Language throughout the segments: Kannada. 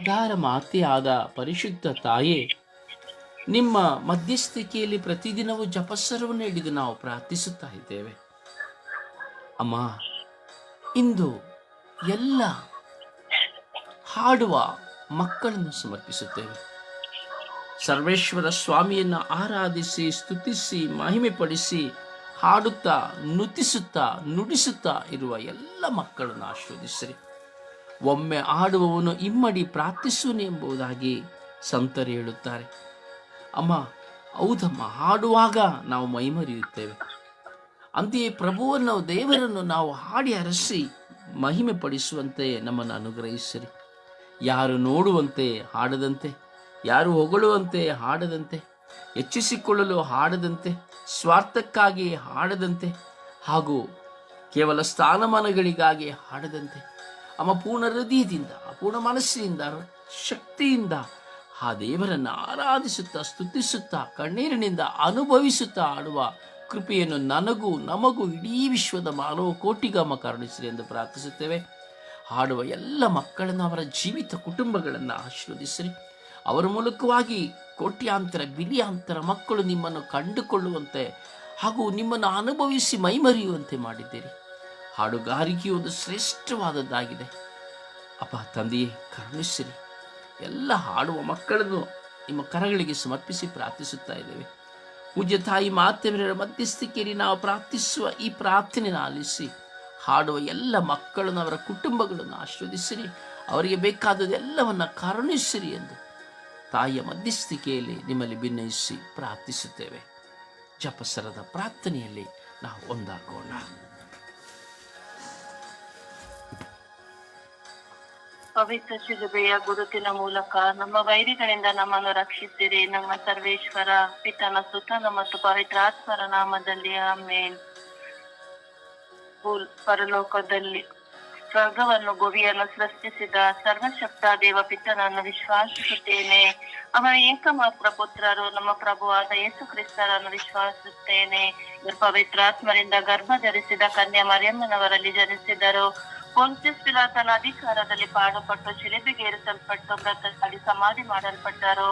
ಉದ್ಧಾರ ಮಾತೆಯಾದ ಪರಿಶುದ್ಧ ತಾಯೇ, ನಿಮ್ಮ ಮಧ್ಯಸ್ಥಿಕೆಯಲ್ಲಿ ಪ್ರತಿದಿನವೂ ಜಪಸ್ಸರವನ್ನು ಹಿಡಿದು ನಾವು ಪ್ರಾರ್ಥಿಸುತ್ತಾ ಇದ್ದೇವೆ. ಅಮ್ಮ, ಇಂದು ಎಲ್ಲ ಹಾಡುವ ಮಕ್ಕಳನ್ನು ಸಮರ್ಪಿಸುತ್ತೇವೆ. ಸರ್ವೇಶ್ವರ ಸ್ವಾಮಿಯನ್ನು ಆರಾಧಿಸಿ, ಸ್ತುತಿಸಿ, ಮಹಿಮೆಪಡಿಸಿ, ಹಾಡುತ್ತಾ, ನುತಿಸುತ್ತಾ, ನುಡಿಸುತ್ತಾ ಇರುವ ಎಲ್ಲ ಮಕ್ಕಳನ್ನು ಆಶೀರ್ವದಿಸಿರಿ. ಒಮ್ಮೆ ಆಡುವವನು ಇಮ್ಮಡಿ ಪ್ರಾರ್ಥಿಸುವನು ಎಂಬುದಾಗಿ ಸಂತರು ಹೇಳುತ್ತಾರೆ. ಅಮ್ಮ, ಹೌದಮ್ಮ ಹಾಡುವಾಗ ನಾವು ಮೈಮರಿಯುತ್ತೇವೆ. ಅಂತೆಯೇ ಪ್ರಭುವನ್ನು ದೇವರನ್ನು ನಾವು ಹಾಡಿ ಹರಸಿ ಮಹಿಮೆ ಪಡಿಸುವಂತೆ ನಮ್ಮನ್ನು ಅನುಗ್ರಹಿಸಿರಿ. ಯಾರು ನೋಡುವಂತೆ ಹಾಡದಂತೆ, ಯಾರು ಹೊಗಳುವಂತೆ ಹಾಡದಂತೆ, ಹೆಚ್ಚಿಸಿಕೊಳ್ಳಲು ಹಾಡದಂತೆ, ಸ್ವಾರ್ಥಕ್ಕಾಗಿ ಹಾಡದಂತೆ ಹಾಗೂ ಕೇವಲ ಸ್ಥಾನಮಾನಗಳಿಗಾಗಿ ಹಾಡದಂತೆ ಅಮ್ಮ ಪೂರ್ಣ ಹೃದಯದಿಂದ ಪೂರ್ಣ ಮನಸ್ಸಿನಿಂದ, ಶಕ್ತಿಯಿಂದ ಆ ದೇವರನ್ನು ಆರಾಧಿಸುತ್ತಾ, ಸ್ತುತಿಸುತ್ತಾ, ಕಣ್ಣೀರಿನಿಂದ ಅನುಭವಿಸುತ್ತಾ ಆಡುವ ಕೃಪೆಯನ್ನು ನನಗೂ, ನಮಗೂ ಇಡೀ ವಿಶ್ವದ ಮಾನವ ಕೋಟಿಗಮ್ಮ ಕರುಣಿಸಿರಿ ಎಂದು ಪ್ರಾರ್ಥಿಸುತ್ತೇವೆ. ಹಾಡುವ ಎಲ್ಲ ಮಕ್ಕಳನ್ನು, ಅವರ ಜೀವಿತ ಕುಟುಂಬಗಳನ್ನು ಆಶೀರ್ವದಿಸಿರಿ. ಅವರ ಮೂಲಕವಾಗಿ ಕೋಟ್ಯಾಂತರ, ಬಿಲಿಯಾಂತರ ಮಕ್ಕಳು ನಿಮ್ಮನ್ನು ಕಂಡುಕೊಳ್ಳುವಂತೆ ಹಾಗೂ ನಿಮ್ಮನ್ನು ಅನುಭವಿಸಿ ಮೈಮರೆಯುವಂತೆ ಮಾಡಿದ್ದೀರಿ. ಹಾಡುಗಾರಿಕೆ ಒಂದು ಶ್ರೇಷ್ಠವಾದದ್ದಾಗಿದೆ. ಅಪ್ಪ, ತಂದೆಯೇ ಕರುಣಿಸಿರಿ ಎಲ್ಲ ಹಾಡುವ ಮಕ್ಕಳನ್ನು ನಿಮ್ಮ ಕರಗಳಿಗೆ ಸಮರ್ಪಿಸಿ ಪ್ರಾರ್ಥಿಸುತ್ತಾ ಇದ್ದೇವೆ. ಪೂಜ್ಯ ತಾಯಿ ಮಾತೆವರ ಮಧ್ಯಸ್ಥಿಕೆಯಲ್ಲಿ ನಾವು ಪ್ರಾರ್ಥಿಸುವ ಈ ಪ್ರಾರ್ಥನೆ ಆಲಿಸಿ ಹಾಡುವ ಎಲ್ಲ ಮಕ್ಕಳನ್ನು ಅವರ ಕುಟುಂಬಗಳನ್ನು ಆಶೀರ್ವದಿಸಿರಿ. ಅವರಿಗೆ ಬೇಕಾದದೆಲ್ಲವನ್ನು ಕರುಣಿಸಿರಿ ಎಂದು ತಾಯಿಯ ಮಧ್ಯಸ್ಥಿಕೆಯಲ್ಲಿ ನಿಮ್ಮಲ್ಲಿ ಭಿನ್ನಯಿಸಿ ಪ್ರಾರ್ಥಿಸುತ್ತೇವೆ. ಜಪಸರದ ಪ್ರಾರ್ಥನೆಯಲ್ಲಿ ನಾವು ಒಂದಾಗೋಣ. ಪವಿತ್ರ ಶಿಲುಬೆಯ ಗುರುತಿನ ಮೂಲಕ ನಮ್ಮ ವೈರಿಗಳಿಂದ ನಮ್ಮನ್ನು ರಕ್ಷಿಸಿರಿ. ನಮ್ಮ ಸರ್ವೇಶ್ವರ ಪಿತನ ಸುತನ ಮತ್ತು ಪವಿತ್ರಾತ್ಮರ ನಾಮದಲ್ಲಿ ಆಮೇನ್. ಪರಲೋಕದಲ್ಲಿ ಸ್ವರ್ಗವನ್ನು ಗುರಿಯನ್ನು ಸೃಷ್ಟಿಸಿದ ಸರ್ವಶಕ್ತ ದೇವ ಪಿತನನ್ನು ವಿಶ್ವಾಸಿಸುತ್ತೇನೆ. ಅವರ ಏಕಮಾತ್ರ ಪುತ್ರರು ನಮ್ಮ ಪ್ರಭುವಾದ ಯೇಸು ಕ್ರಿಸ್ತರನ್ನು ವಿಶ್ವಾಸಿಸುತ್ತೇನೆ. ಪವಿತ್ರಾತ್ಮರಿಂದ ಗರ್ಭ ಧರಿಸಿದ ಕನ್ಯಾ ಮರಿಯಮ್ಮನವರಲ್ಲಿ ಜನಿಸಿದರು. ಪೊನ್ಸಿಸ್ ಪಿಲಾತನ ಅಧಿಕಾರದಲ್ಲಿ ಪಾಡುಪಟ್ಟು ಶಿಲೆಬೆಗೇರಿಸಲ್ಪಟ್ಟು ಮೃತರಾಗಿ ಸಮಾಧಿ ಮಾಡಲ್ಪಟ್ಟರು.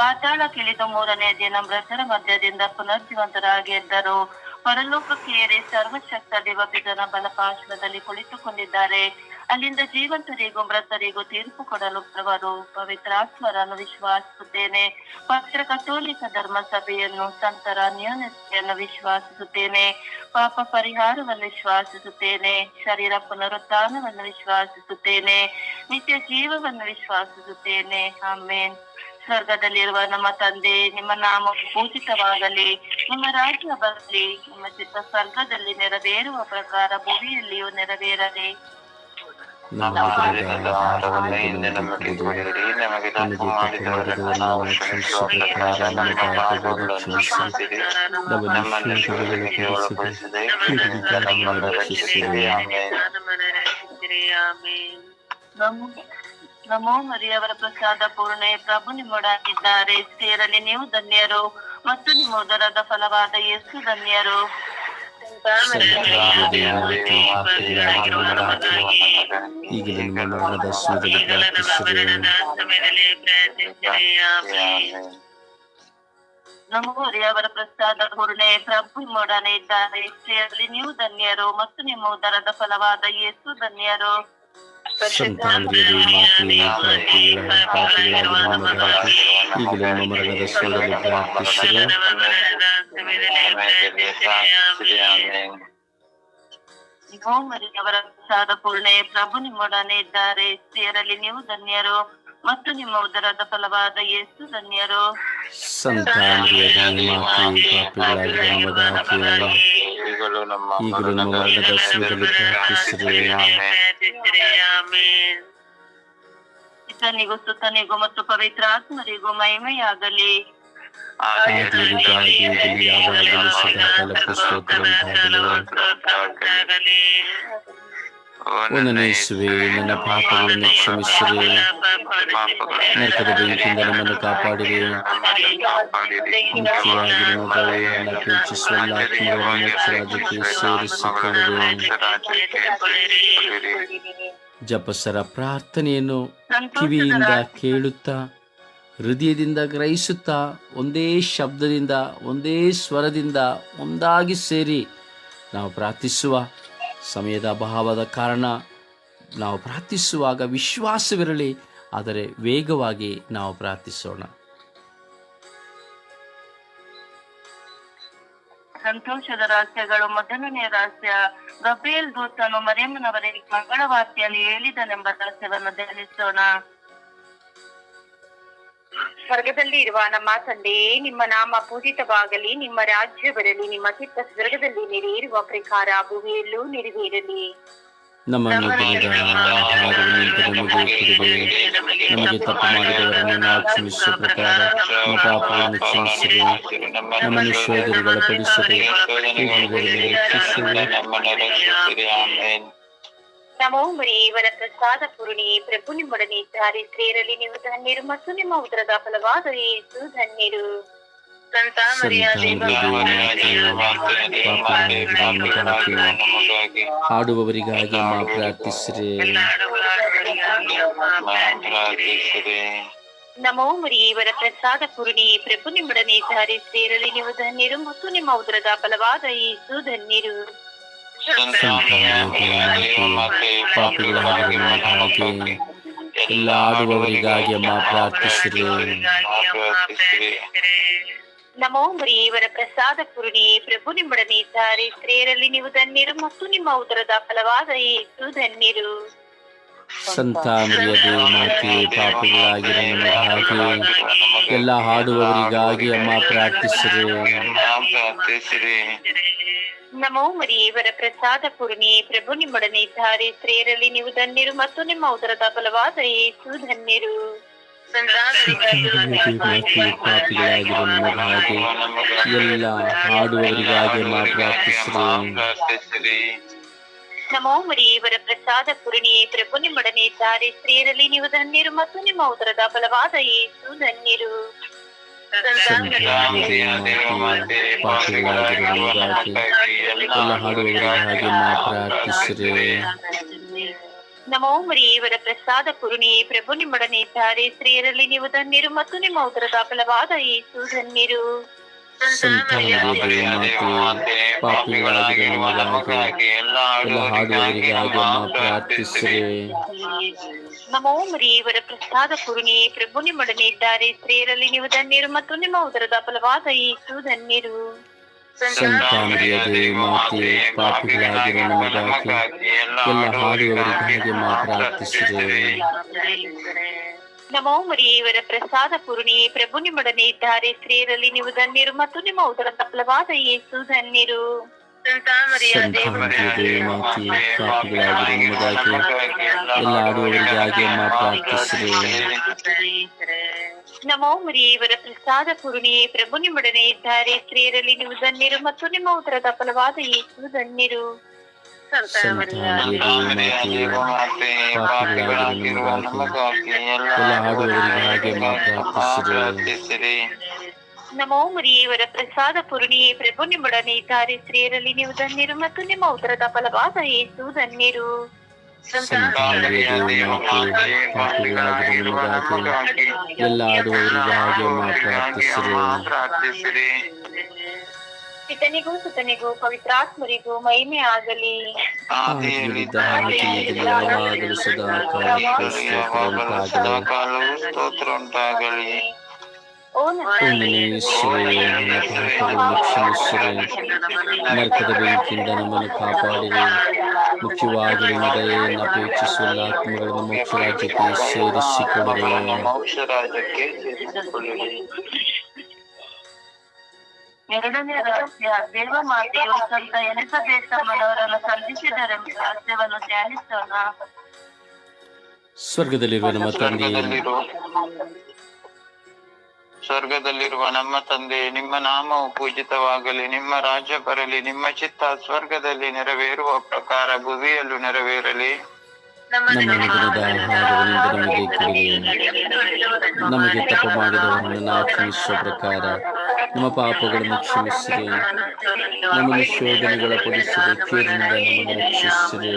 ಪಾತಾಳಕ್ಕಿಳಿದು ಮೂರನೇ ದಿನ ಮೃತರ ಮಧ್ಯದಿಂದ ಪುನರ್ಜೀವಂತರಾಗಿ ಎದ್ದರು. ಪರಲೋಕಕ್ಕೆ ಏರಿ ಸರ್ವಶಕ್ತ ದೇವಪಿತನ ಬಲಪಾರ್ಶ್ವದಲ್ಲಿ ಕುಳಿತುಕೊಂಡಿದ್ದಾರೆ. ಅಲ್ಲಿಂದ ಜೀವಂತರಿಗೂ ಮೃತರಿಗೂ ತೀರ್ಪು ಕೊಡಲು ಪ್ರವರು ಪವಿತ್ರಾತ್ಮರನ್ನು ವಿಶ್ವಾಸಿಸುತ್ತೇನೆ. ಪವಿತ್ರ ಕಥೋಲಿಕ ಧರ್ಮ ಸಭೆಯನ್ನು ಸಂತರ ನ್ಯೂನತೆಯನ್ನು ವಿಶ್ವಾಸಿಸುತ್ತೇನೆ. ಪಾಪ ಪರಿಹಾರವನ್ನು ವಿಶ್ವಾಸಿಸುತ್ತೇನೆ. ಶರೀರ ಪುನರುತ್ಥಾನವನ್ನು ವಿಶ್ವಾಸಿಸುತ್ತೇನೆ. ನಿತ್ಯ ಜೀವವನ್ನು ವಿಶ್ವಾಸಿಸುತ್ತೇನೆ. ಆಮೇನ್. ಸ್ವರ್ಗದಲ್ಲಿರುವ ನಮ್ಮ ತಂದೆ, ನಿಮ್ಮ ನಾಮ ಪೂಜಿತವಾಗಲಿ. ನಿಮ್ಮ ರಾಜ್ಯ ಬರಲಿ. ನಿಮ್ಮ ಚಿತ್ತ ಸ್ವರ್ಗದಲ್ಲಿ ನೆರವೇರುವ ಪ್ರಕಾರ ಭೂಮಿಯಲ್ಲಿಯೂ ನೆರವೇರಲಿ. ನಮೋ ನಮೋ ಮರಿಯವರ ಪ್ರಸಾದ ಪೂರ್ಣೆ. ಪ್ರಭು ನಿಮ್ಮೊಡಾಗಿದ್ದಾರೆ. ಸೇರಲಿ ನೀವು ಧನ್ಯರು ಮತ್ತು ನಿಮ್ಮ ಉದರದ ಫಲವಾದ ಯೇಸು ಧನ್ಯರು. ಮರಿಯವರ ಪ್ರಸಾದ ಪೂರ್ಣೆ ಪ್ರಭು ನಿಮ್ಮೊಡನೆ ಇದ್ದಾರೆ ಅಲ್ಲಿ ನೀವು ಧನ್ಯರು ಮತ್ತು ನಿಮ್ಮ ಉದರದ ಫಲವಾದ ಯೇಸು ಧನ್ಯರು. ಸಂತಾನದಲ್ಲಿ ಮಾತೆಯ ಪಾಪಿಗಳ ಪಾಪಿಗಳಾಗಿರುವ ನಮಗಾಗಿ ಈಗಲೇ ನಿಮ್ಮ ಮರಣದ ಸಮಯದಲ್ಲಿ ಪ್ರಾರ್ಥಿಸಿರಿ ನಮೋ ಮರಿಯವರ ಪ್ರಸಾದ ಪೂರ್ಣೆ ಪ್ರಭು ನಿಮ್ಮೊಡನೆ ಇದ್ದಾರೆ ಸ್ತ್ರೀಯರಲ್ಲಿ ನೀವು ಧನ್ಯರು ಮತ್ತು ನಿಮ್ಮ ಉದರದ ಫಲವಾದ ಯೇಸು ಧನ್ಯರು ಈಗಲೂ ನಮ್ಮ ಈಗಲೂ ನಮ್ಮ ಮರಣದ ಸಮಯದಲ್ಲಿ ಪ್ರಾರ್ಥಿಸಿರಿ ಇತನಿಗೂ ಸುತನಿಗೂ ಮತ್ತು ಪವಿತ್ರಾತ್ಮರಿಗೂ ಮಹಿಮೆಯಾಗಲಿ ಆದಿಯಲ್ಲಿ ಈಗಲೂ ಯಾವಾಗಲೂ ಸದಾ ಕಾಲಕ್ಕೂ ಸ್ತೋತ್ರ ಉಂಟಾಗಲಿ. ಒಂದನೇ ಯೇಸುವೆ ನನ್ನ ಪಾಪಗಳನ್ನು ಕ್ಷಮಿಸಿರಿ ನರಕದ ಬೆಂಕಿಯಿಂದ ನಮ್ಮನ್ನು ಕಾಪಾಡಿರಿ ಮುಖ್ಯವಾಗಿ ನಿಮ್ಮ ದಯೆಯನ್ನು ಅಪೇಕ್ಷಿಸುವ ಎಲ್ಲ ಆತ್ಮಗಳನ್ನು ಮೋಕ್ಷ ರಾಜ್ಯಕ್ಕೆ ಸೇರಿಸಿಕೊಳ್ಳಿರಿ ಜಪಸರ ಪ್ರಾರ್ಥನೆಯನ್ನು ಕಿವಿಯಿಂದ ಕೇಳುತ್ತಾ ಹೃದಯದಿಂದ ಗ್ರಹಿಸುತ್ತಾ ಒಂದೇ ಶಬ್ದದಿಂದ ಒಂದೇ ಸ್ವರದಿಂದ ಒಂದಾಗಿ ಸೇರಿ ನಾವು ಪ್ರಾರ್ಥಿಸುವ ಸಮಯದ ಅಭಾವದ ಕಾರಣ ನಾವು ಪ್ರಾರ್ಥಿಸುವಾಗ ವಿಶ್ವಾಸವಿರಲಿ ಆದರೆ ವೇಗವಾಗಿ ನಾವು ಪ್ರಾರ್ಥಿಸೋಣ. ಸಂತೋಷದ ರಹಸ್ಯಗಳು. ಮೊದಲನೆಯ ರಹಸ್ಯ, ಗಬ್ರಿಯಲ್ ದೂತನು ಮರಿಯಮ್ಮನವರಿಗೆ ಮಂಗಳವಾರ್ತೆಯಲ್ಲಿ ಹೇಳಿದನೆಂಬ ರಹಸ್ಯವನ್ನು ಧ್ಯಾನಿಸೋಣ ಸ್ವರ್ಗದಲ್ಲಿ ಇರುವ ನಮ್ಮ ತಂದೆಯೇ ನಿಮ್ಮ ನಾಮ ಪೂಜಿತವಾಗಲಿ, ನಿಮ್ಮ ರಾಜ್ಯ ಬರಲಿ, ನಿಮ್ಮ ಚಿತ್ತ ಸ್ವರ್ಗದಲ್ಲಿ ನೆರೆಯಿರುವ ಪ್ರಕಾರ ಭೂಮಿಯಲ್ಲೂ ನೆರವೇರಲಿ ನಮ್ಮ ಅನುದಿನದ ಆಹಾರವನ್ನು ಇಂದು ನಮಗೆ ಕೊಡಿರಿ ನಮಗೆ ತಪ್ಪು ಮಾಡಿದವರನ್ನು ನಾವು ಕ್ಷಮಿಸುವ ಪ್ರಕಾರ ನಮ್ಮ ಪಾಪಗಳನ್ನು ಕ್ಷಮಿಸಿರಿ ನಮ್ಮನ್ನು ಶೋಧನೆಗಳ ಪಡಿಸಿರಿ ನಮ್ಮನ್ನು ರಕ್ಷಿಸಿರಿ ಆಮೇನ್ ನಮೋ ಮರಿ ಇವರ ಪ್ರಸಾದ ಪೂರ್ಣಿ ಪ್ರಭು ನಿಮ್ಮೊಡನೆ ಇದ್ದಾರೆ ಸ್ತ್ರೀಯರಲ್ಲಿ ನೀವು ಧನ್ಯರು ಮತ್ತು ನಿಮ್ಮ ಉದರದ ಫಲವಾದ ಯೇಸು ಧನ್ಯರು ಸಂತ ಮರಿಯ ನಮಗಾಗಿ ಹಾಡುವವರಿಗಾಗಿ ಅಮ್ಮ ಪ್ರಾರ್ಥಿಸಿರಿ. ಪ್ರಾರ್ಥಿಸಿರಿ. ನಮೋ ಮರಿ ಇವರ ಪ್ರಸಾದ ಪೂರ್ಣಿ ಪ್ರಭು ನಿಮ್ಮೊಡನೆ ಸಾರಿ ಸೇರಲಿ ನೀವು ಧನ್ಯರು ಮತ್ತು ನಿಮ್ಮ ಉದರದ ಬಲವಾದ ಯೇಸು ಧನ್ಯರು. ಪಾಪಿಗಳಾಗಿರುವ ನಮಗಾಗಿ ಎಲ್ಲ ಆಡುವವರಿಗಾಗಿ ಅಮ್ಮ ಪ್ರಾರ್ಥಿಸಿರಿ. ಪ್ರಾರ್ಥಿಸಿರಿ. ನಮೋ ಇವರ ಪ್ರಸಾದ ಪೂರ್ಣಿ ಪ್ರಭು ನಿಮ್ಮೊಡನೆ ಇದ್ದಾರೆ. ಸ್ತ್ರೀಯರಲ್ಲಿ ನೀವು ಧನ್ಯರು ಮತ್ತು ನಿಮ್ಮ ಉದರದ ಫಲವಾದ ಏಸು ಧನ್ಯರು. ಸಂತಾನರಿಯ ಮಾತೆ ಪಾಪಿಗಳಾಗಿರ ನಮಗಾಗಿ ಎಲ್ಲ ಹಾಡುವವರಿಗಾಗಿ ಅಮ್ಮ ಪ್ರಾರ್ಥಿಸಿರಿ. ನಮೋ ಮರಿ ಇವರ ಪ್ರಸಾದ ಪೂರ್ಣಿ ಪ್ರಭು ನಿಮ್ಮೊಡನೆ ಇದ್ದಾರೆ. ಸ್ತ್ರೀಯರಲ್ಲಿ ನೀವು ಧನ್ಯರು ಮತ್ತು ನಿಮ್ಮ ಉದರದ ಫಲವಾದ ಏಸು ಧನ್ಯರು. ನಮಗಾಗಿ ಎಲ್ಲ ಹಾಡುವವರಿಗಾಗಿ ನಮೋ ಮರಿಯವರ ಪ್ರಸಾದ ಪುರಣಿ, ಪ್ರಭು ನಿಮ್ಮೊಡನೆ ಇದ್ದಾರೆ ಸ್ತ್ರೀಯರಲ್ಲಿ ನೀವು ಧನ್ಯರು ಮತ್ತು ನಿಮ್ಮ ಉದರದ ಬಲವಾದ ಯೇಸು ಧನ್ಯರು. ಎಲ್ಲ ಹಾಡುವವರಿಗಾಗಿ ಪ್ರಾರ್ಥಿಸಿರಿ ನಮೋ ಮರಿ ಇವರ ಪ್ರಸಾದ ಪುರುಣಿ ಪ್ರಭು ನಿಮ್ಮೊಡನೆ ಇದ್ದಾರೆ. ಸ್ತ್ರೀಯರಲ್ಲಿ ನೀವು ಧನ್ಯರು ಮತ್ತು ನಿಮ್ಮ ಉದರದ ಫಲವಾದ ಯೇಸು ಧನ್ಯರು. ನಮೋ ಮರಿ ಇವರ ಪ್ರಸಾದ ಪುರುಣಿ ಪ್ರಭು ನಿಮ್ಮೊಡನೆ ಇದ್ದಾರೆ. ಸ್ತ್ರೀಯರಲ್ಲಿ ನೀವು ಧನ್ಯರು ಮತ್ತು ನಿಮ್ಮ ಉದರದ ಫಲವಾದ ಯೇಸು ಧನ್ಯರು. ಸಂತಾನರಿಯ ದೇವಮಾತೆ ಪಾಪಿಗಳಾಗಿರುವ ನಮಗಾಗಿ ಎಲ್ಲ ಹಾಡುವವರಿಗಾಗಿ ಮಾತ್ರ ಪ್ರಾರ್ಥಿಸಿರಿ ನಮೋ ಮರಿ ಇವರ ಪ್ರಸಾದ ಪೂರ್ಣಿ ಪ್ರಭು ನಿಮ್ಮೊಡನೆ ಇದ್ದಾರೆ ಸ್ತ್ರೀಯರಲ್ಲಿ ನೀವು ಧನ್ಯರು ಮತ್ತು ನಿಮ್ಮ ಉದರ ತಪ್ಪಲವಾದ ಯೇಸು ಧನ್ಯರು ಎಲ್ಲ ಹಾಡುವವರಿಗಾಗಿ ಮಾತ್ರ ಪ್ರಾರ್ಥಿಸಿರಿ ನಮೋ ಮುರಿಯವರ ಇವರ ಪ್ರಸಾದ ಪೂರ್ಣಿ ಪ್ರಭು ನಿಮ್ಮೊಡನೆ ಇದ್ದಾರೆ. ಸ್ತ್ರೀಯರಲ್ಲಿ ನೀವು ಧನ್ಯರು ಮತ್ತು ನಿಮ್ಮ ಉದರದ ಫಲವಾದ ಯೇಸು ಧನ್ಯರು. ಪ್ರಾರ್ಥಿಸಿರಿ ನಮೋ ಮುರಿಯವರ ಇವರ ಪ್ರಸಾದ ಪೂರ್ಣಿ ಪ್ರಭು ನಿಮ್ಮೊಡನೆ ಇದ್ದಾರೆ. ಸ್ತ್ರೀಯರಲ್ಲಿ ನೀವು ಧನ್ಯರು ಮತ್ತು ನಿಮ್ಮ ಉದರದ ಫಲವಾದ ಯೇಸು ಧನ್ಯರು. ಸಂತಾನರಿಯ ದೇವಮಾತೆ ಪಾಪಿಗಳಾಗಿರೋ ನಮಗಾಗಿ ಎಲ್ಲ ಹಾಡುವವರಿಗಾಗಿ ಅಮ್ಮ ಪ್ರಾರ್ಥಿಸಿರಿ ಪ್ರಾರ್ಥಿಸಿರಿ ಪಿತನಿಗೂ ಸುತನಿಗೂ ಪವಿತ್ರಾತ್ಮರಿಗೂ ಮಹಿಮೆ ಆಗಲಿ ಆದಿಯಲ್ಲಿದ್ದ ಹಾಗೆ ಈಗಲೂ ಯಾವಾಗಲೂ ಸದಾ ಕಾಲಕ್ಕೂ ಸ್ತೋತ್ರ ಉಂಟಾಗಲಿ. ಕಾಲವು ಸ್ತೋತ್ರ ಉಂಟಾಗಲಿ ಓ ಓ ನನ್ನ ನನ್ನ ಯೇಸುವೇ, ನನ್ನ ಪಾಪಗಳನ್ನು ಕ್ಷಮಿಸಿರಿ ನರಕದ ಬೆಂಕಿಯಿಂದ ನಮ್ಮನ್ನು ಕಾಪಾಡಿರಿ ಮುಖ್ಯವಾಗಿ ನಿಮ್ಮ ದಯೆಯನ್ನು ಅಪೇಕ್ಷಿಸುವ ಎಲ್ಲ ಆತ್ಮಗಳನ್ನು ಮೋಕ್ಷ ರಾಜ್ಯಕ್ಕೆ ಸೇರಿಸಿಕೊಡಿರಿ ಮೋಕ್ಷ ರಾಜ್ಯಕ್ಕೆ ಸೇರಿಸಿಕೊಳ್ಳಿರಿ ಎರಡನೇ ರಹಸ್ಯ ದೇವ ಮಾತೆಯು ಸಂತ ಎಲಿಸಬೇತಮ್ಮನವರನ್ನು ಸಂಧಿಸಿದರೆಂಬ ರಹಸ್ಯವನ್ನು ಧ್ಯಾನಿಸೋಣ ಸ್ವರ್ಗದಲ್ಲಿರುವ ನಮ್ಮ ತಂದೆಯೇ ಸ್ವರ್ಗದಲ್ಲಿರುವ ನಮ್ಮ ತಂದೆ ನಿಮ್ಮ ನಾಮವು ಪೂಜಿತವಾಗಲಿ ನಿಮ್ಮ ರಾಜ್ಯ ಬರಲಿ ನಿಮ್ಮ ಚಿತ್ತ ಸ್ವರ್ಗದಲ್ಲಿ ನೆರವೇರುವ ಪ್ರಕಾರ ಭುವಿಯಲ್ಲೂ ನೆರವೇರಲಿ. ನಮಗೆ ತಪ್ಪು ಮಾಡಿದವರನ್ನು ನಾವು ಪ್ರಕಾರ ನಮ್ಮ ಪಾಪಗಳನ್ನು ಕ್ಷಮಿಸಿರಿ. ನಮ್ಮನ್ನು ಶೋಧನೆಗಳ ಪಡಿಸಿರಿ ಕೀರಿನಿಂದ ನಮ್ಮನ್ನು ರಕ್ಷಿಸಿರಿ.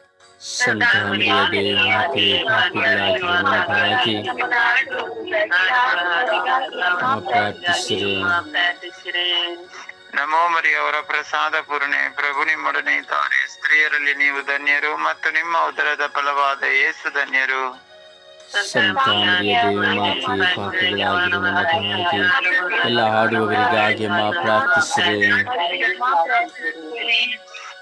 ನಮೋ ಮರಿ ಅವರ ಪ್ರಸಾದ ಪೂರ್ಣೆ, ಪ್ರಭು ನಿಮ್ಮೊಡನೆ ಇದ್ದಾರೆ. ಸ್ತ್ರೀಯರಲ್ಲಿ ನೀವು ಧನ್ಯರು ಮತ್ತು ನಿಮ್ಮ ಉದರದ ಫಲವಾದ ಯೇಸು ಧನ್ಯರು. ಎಲ್ಲ ಹಾಡುವವರಿಗಾಗಿ ಮಾ ಪ್ರಾರ್ಥಿಸಿರಿ.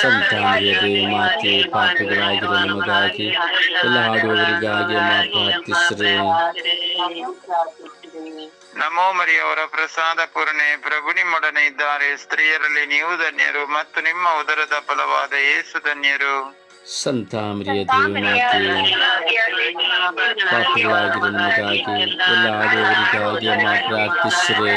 ಸಂತ ಮರಿಯದೇ ಮಾತೆ ಪಾಪಗಳಾಗಿರುವ ನಮಗಾಗಿ ಎಲ್ಲ ಹಾಡುವವರಿಗಾಗಿ ಪ್ರಾರ್ಥಿಸಿರಿ. ನಮೋ ಮರಿಯವರ ಪ್ರಸಾದ ಪೂರ್ಣೆ. ಪ್ರಭು ನಿಮ್ಮೊಡನೆ ಇದ್ದಾರೆ. ಸ್ತ್ರೀಯರಲ್ಲಿ ನೀವು ಧನ್ಯರು ಮತ್ತು ನಿಮ್ಮ ಉದರದ ಫಲವಾದ ಏಸು ಧನ್ಯರು. ಸಂತ ಮರಿಯ ಪಾಪಿಗಳಾಗಿರುವ ನಮಗಾಗಿ ಎಲ್ಲ ಹಾಡುವವರಿಗಾಗಿ ಮಾ ಪ್ರಾರ್ಥಿಸಿರಿ.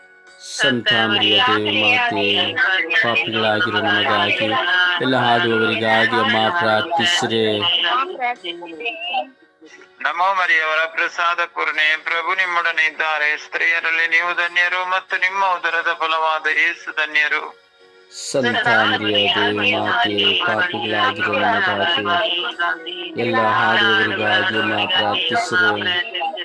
ಸಂತ ಮರಿಯದೇ ಮಾತೆ ಪಾಪಿಗಳಾಗಿರೋ ನಮಗಾಗಿ ಎಲ್ಲ ಹಾಡುವವರಿಗಾಗಿ ಅಮ್ಮ ಪ್ರಾರ್ಥಿಸ್ರೆ. ನಮೋ ಮರಿಯವರ ಪ್ರಸಾದ ಪೂರ್ಣೆ ಪ್ರಭು ನಿಮ್ಮೊಡನೆ ಇದ್ದಾರೆ. ಸ್ತ್ರೀಯರಲ್ಲಿ ನೀವು ಧನ್ಯರು ಮತ್ತು ನಿಮ್ಮ ಉದರದ ಫಲವಾದ ಯೇಸು ಧನ್ಯರು. ಸಂತ ಮರಿಯದೇ ಮಾತೆ ಪಾಪಿಗಳಾಗಿರೋ ನಮಗಾಗಿ ಎಲ್ಲ ಹಾಡುವವರಿಗಾಗಿ ಮಾ ಪ್ರಾರ್ಥಿಸಿರಿ.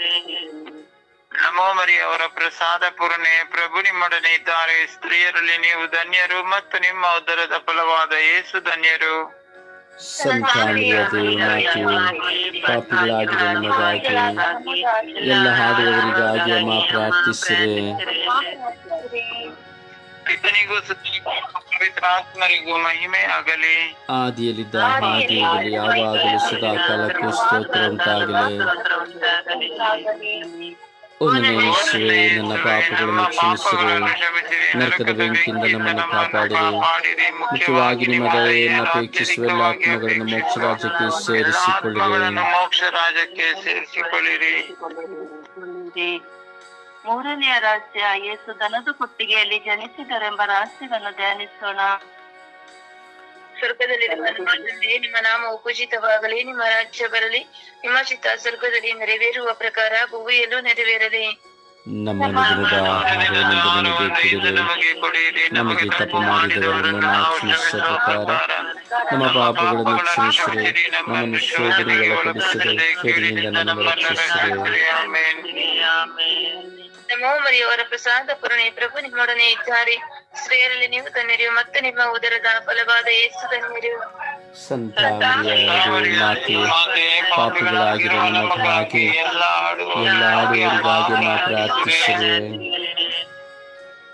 ನಮೋ ಮರಿಯವರ ಪ್ರಸಾದ ಪೂರ್ಣೆ ಪ್ರಭು ನಿಮ್ಮೊಡನೆ ಇದ್ದಾರೆ. ಸ್ತ್ರೀಯರಲ್ಲಿ ನೀವು ಧನ್ಯರು ಮತ್ತು ನಿಮ್ಮ ಉದರದ ಫಲವಾದ ಏಸು ಧನ್ಯರು. ನಮಗಾಗಿ ಎಲ್ಲ ಹಾಡುವವರಿಗಾಗಿ ಪಿತನಿಗೂ ಪವಿತ್ರಾತ್ಮರಿಗೂ ಮಹಿಮೆ ಆಗಲಿ. ಆದಿಯಲ್ಲಿದ್ದ ಹಾಗೆಯಾಗಲಿ ಯಾವಾಗಲೂ ಸದಾ ಕಾಲಕ್ಕೂ ಸ್ತೋತ್ರ ಉಂಟಾಗಲಿ. ಒಂದನೇ ಯೇಸುವೆ ನನ್ನ ಪಾಪಗಳನ್ನು ಕ್ಷಮಿಸಿರು ನರಕದ ಬೆಂಕಿಯಿಂದ ನಮ್ಮನ್ನು ಕಾಪಾಡಿರಿ. ಮುಖ್ಯವಾಗಿ ನಿಮ್ಮ ದಯೆಯನ್ನು ಅಪೇಕ್ಷಿಸುವ ಎಲ್ಲ ಆತ್ಮಗಳನ್ನು ಮೋಕ್ಷ ರಾಜ್ಯಕ್ಕೆ ಸೇರಿಸಿಕೊಳ್ಳಿರಿ. ಮೋಕ್ಷ ರಾಜ್ಯಕ್ಕೆ ಸೇರಿಸಿಕೊಳ್ಳಿರಿ. ಮೂರನೆಯ ರಹಸ್ಯ ಯೇಸು ದನದ ಕೊಟ್ಟಿಗೆಯಲ್ಲಿ ಜನಿಸಿದರೆಂಬ ರಹಸ್ಯವನ್ನು ಧ್ಯಾನಿಸೋಣ. ಸ್ವರ್ಗದಲ್ಲಿರುವ ನಮ್ಮ ನಾಮವು ಪೂಜಿತವಾಗಲಿ ನಿಮ್ಮ ರಾಜ್ಯ ಬರಲಿ ನಿಮ್ಮ ಚಿತ್ತ ಸ್ವರ್ಗದಲ್ಲಿ ನೆರವೇರುವ ಪ್ರಕಾರ ಭೂಮಿಯಲ್ಲೂ ನೆರವೇರಲಿ. ನಮ್ಮ ನಮಗೆ ಕೊಡಿರಿ. ನಮಗೆ ತಪ್ಪು ಮಾಡಿದವರನ್ನು ನಾವು ಕ್ಷಮಿಸಿದ ಪ್ರಕಾರ ನಮ್ಮ ಪಾಪಗಳನ್ನು ಕ್ಷಮಿಸಿರಿ. ನಮ್ಮನ್ನು ನಮ್ಮನ್ನು ರಕ್ಷಿಸಿರಿ. ನಮೋ ಮರಿಯವರ ಪ್ರಸಾದ ಪುರಣಿ. ಪ್ರಭು ನಿಮ್ಮೊಡನೆ ಇದ್ದಾರೆ. ಸ್ತ್ರೀಯರಲ್ಲಿ ನೀವು ಧನ್ಯರು ಮತ್ತು ನಿಮ್ಮ ಉದರದ ಫಲವಾದ ಏಸು ಧನ್ಯರು ಸಂತ ಮರಿಯದೇ ಮಾತೆ ಪಾಪಿಗಳಾಗಿರುವ ನಮಗಾಗಿ ಎಲ್ಲ ಆಡುವವರಿಗಾಗಿ ಮಾ ಪ್ರಾರ್ಥಿಸಿರಿ